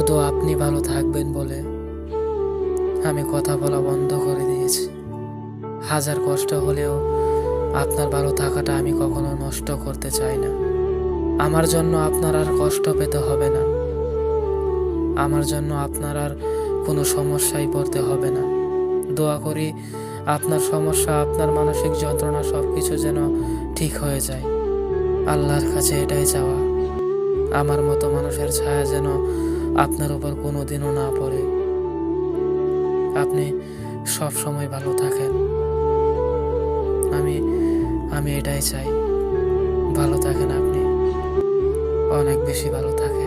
শুধু আপনি ভালো থাকবেন বলে আমি কথা বলা বন্ধ করে দিয়েছি। হাজার কষ্ট হলেও আপনার ভালো থাকাটা আমি কখনো নষ্ট করতে চাই না। আমার জন্য আপনার আর কষ্ট পেতে হবে না। আমার জন্য আপনার আর কোনো সমস্যায় পড়তে হবে না। দোয়া করি আপনার সমস্যা, আপনার মানসিক যন্ত্রণা সব কিছু যেন ঠিক হয়ে যায়। আল্লাহর কাছে এটাই চাওয়া। আমার মতো মানুষের ছায়া যেন আপনার উপর কোনো দিনও না পড়ে। আপনি সব সময় ভালো থাকেন। আমি আমি এটাই চাই। ভালো থাকেন আপনি। অনেক বেশি ভালো থাকেন।